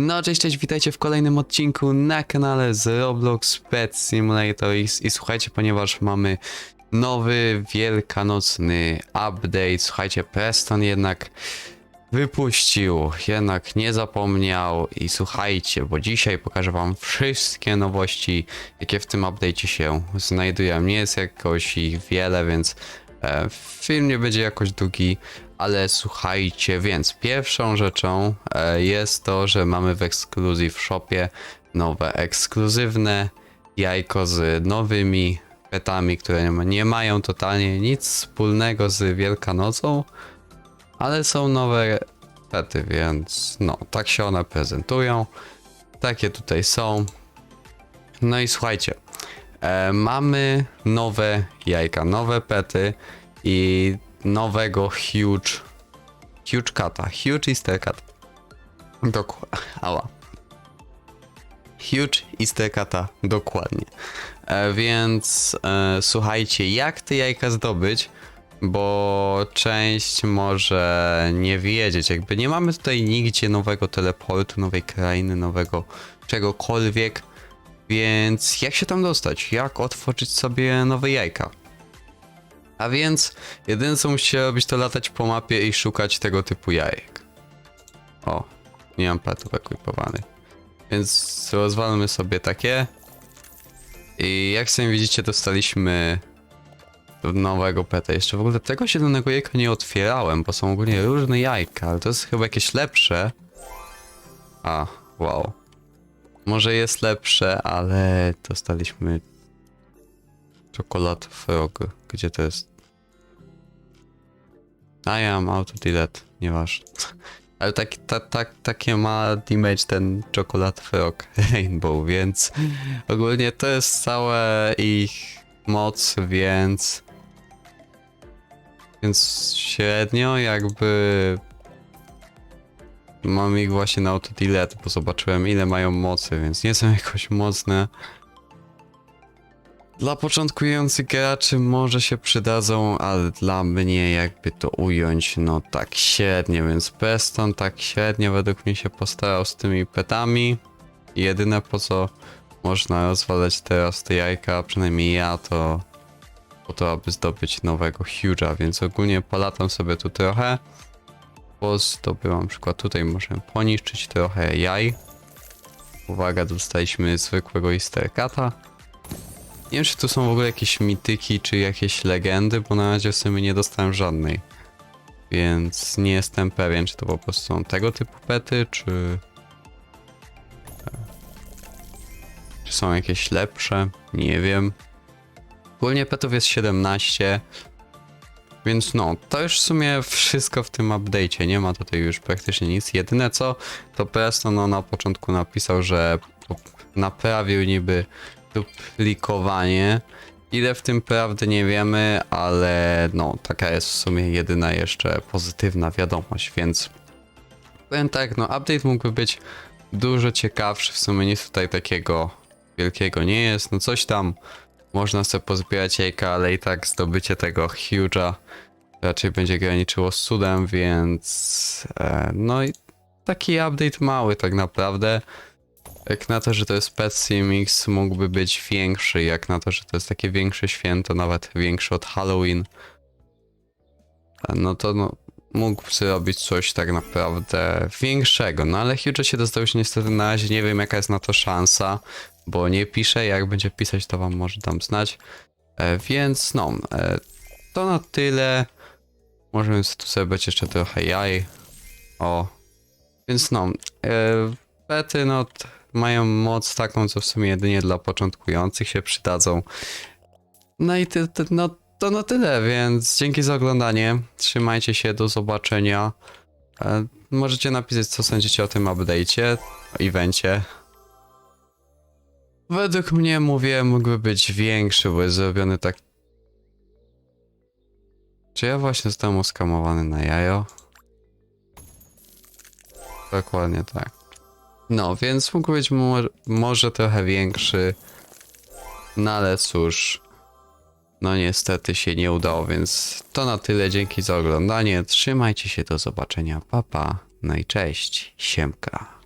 No cześć, cześć, witajcie w kolejnym odcinku na kanale z Roblox Pet Simulator i, i słuchajcie, ponieważ mamy nowy wielkanocny update, słuchajcie, Preston jednak wypuścił, jednak nie zapomniał. I słuchajcie, bo dzisiaj pokażę wam wszystkie nowości, jakie w tym update'cie się znajdują. Nie jest jakoś ich wiele, więc e, film nie będzie jakoś długi, ale słuchajcie, więc pierwszą rzeczą e, jest to, że mamy w Exclusive Shopie nowe ekskluzywne jajko z nowymi petami, które nie ma- nie mają totalnie nic wspólnego z Wielkanocą, ale są nowe pety, więc no, tak się one prezentują. Takie tutaj są. No i słuchajcie, e, mamy nowe jajka, nowe pety i nowego huge, huge kata, huge easter cat. Dokładnie, ała. Huge easter kata, dokładnie. E, więc e, słuchajcie, jak te jajka zdobyć? bo część może nie wiedzieć. Jakby nie mamy tutaj nigdzie nowego teleportu, nowej krainy, nowego czegokolwiek. Więc jak się tam dostać? Jak otworzyć sobie nowe jajka? A więc jedyne co musicie robić to latać po mapie i szukać tego typu jajek. O, nie mam petów ekwipowanych. Więc rozwalmy sobie takie. I jak sami widzicie dostaliśmy nowego peta. Jeszcze w ogóle tego zielonego jajka nie otwierałem, bo są ogólnie różne jajka, ale to jest chyba jakieś lepsze. A, wow. Może jest lepsze, ale dostaliśmy czokolad frog. Gdzie to jest? A ja mam auto delete, nieważne. Ale tak, ta, tak, takie ma damage ten czokolad frog rainbow, więc ogólnie to jest całe ich moc, więc więc średnio jakby mam ich właśnie na autodelete, bo zobaczyłem ile mają mocy, więc nie są jakoś mocne. Dla początkujących graczy może się przydadzą, ale dla mnie jakby to ująć, no tak średnio, więc Preston tak średnio według mnie się postarał z tymi petami. Jedyne po co można rozwalać teraz te jajka, przynajmniej ja, to po to, aby zdobyć nowego Huge'a, więc ogólnie polatam sobie tu trochę. Bo zdobyłam przykład tutaj możemy poniszczyć trochę jaj. Uwaga, dostaliśmy zwykłego Easter. Nie wiem, czy tu są w ogóle jakieś mityki, czy jakieś legendy, bo na razie w sumie nie dostałem żadnej. Więc nie jestem pewien, czy to po prostu są tego typu pety, czy... Czy są jakieś lepsze? Nie wiem. Ogólnie petów jest 17. Więc no, to już w sumie wszystko w tym update'cie. Nie ma tutaj już praktycznie nic. Jedyne co, to Preston no, na początku napisał, że naprawił niby duplikowanie. Ile w tym prawdy nie wiemy, ale no, taka jest w sumie jedyna jeszcze pozytywna wiadomość, więc powiem tak, no update mógłby być dużo ciekawszy, w sumie nic tutaj takiego wielkiego nie jest, no coś tam można sobie pozbierać jajka, ale i tak zdobycie tego huge'a raczej będzie graniczyło z cudem, więc e, no i taki update mały tak naprawdę. Jak na to, że to jest Pet CMX mógłby być większy, jak na to, że to jest takie większe święto, nawet większe od Halloween. No to no, mógł zrobić coś tak naprawdę większego, no ale Huge się dostał się niestety na razie, nie wiem jaka jest na to szansa, bo nie pisze, jak będzie pisać to wam może dam znać. E, więc no, e, to na tyle. Możemy tu być jeszcze trochę jaj. O. Więc no, e, no mają moc taką, co w sumie jedynie dla początkujących się przydadzą. No i ty, ty, no, to na tyle, więc dzięki za oglądanie. Trzymajcie się, do zobaczenia. E, możecie napisać, co sądzicie o tym update'cie, o evencie. Według mnie, mówię, mógłby być większy, bo jest zrobiony tak... Czy ja właśnie zostałem oskamowany na jajo? Dokładnie tak. No, więc mógł być mo może trochę większy. No ale cóż... No niestety się nie udało, więc to na tyle. Dzięki za oglądanie. Trzymajcie się, do zobaczenia. Pa, pa. No i cześć. Siemka.